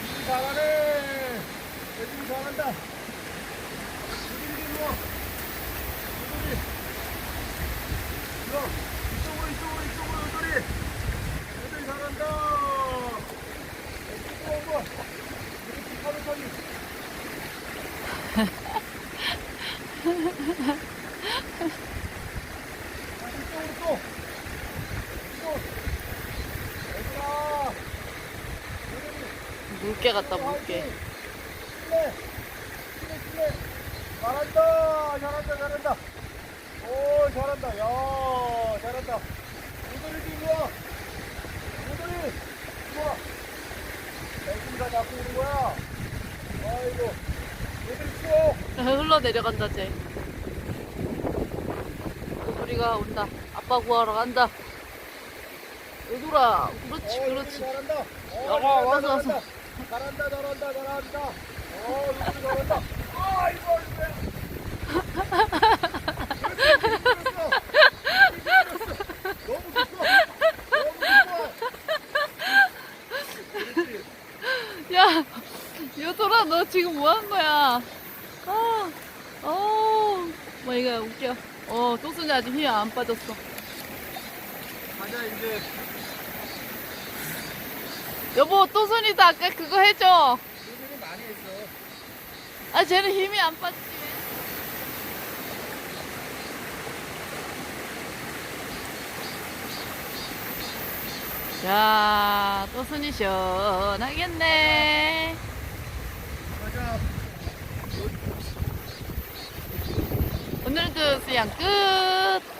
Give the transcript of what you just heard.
열심히 잡아네 열심히 잡아다 이리로 이리 이리 이쪽으로 이쪽으로 이쪽으로 이쪽이. 이쪽이 잘한다. 이쪽으로 한번 이렇게 바로 서기 Ha ha ha ha. 물개 같다 물개. 잘한다. 잘한다, 잘한다. 오, 잘한다. 야, 잘한다. 오돌이 와. 오돌이. 이리 와. 애기가 잡고 있는 거야. 아이고. 얘들이 추워. 흘러 내려간다 쟤. 우리가 온다. 아빠 구하러 간다. 얘들아, 그렇지, 어, 그렇지. 어, 야, 잘한다, 와서, 와서. 잘한다. 잘한다, 잘한다. 어, 잘한다. 아, 이거, 이거. 야, 여돌아, 너 지금 뭐 한 거야? 아, 어, 뭐 이거 웃겨. 어, 또순이 아직 힘이 안 빠졌어. 가자, 이제. 여보, 또순이도 아까 그거 해줘. 얘들이 많이 했어. 아, 쟤는 힘이 안 빠지지. 자, 또순이 시원하겠네. 가자. 오늘도 수양 끝.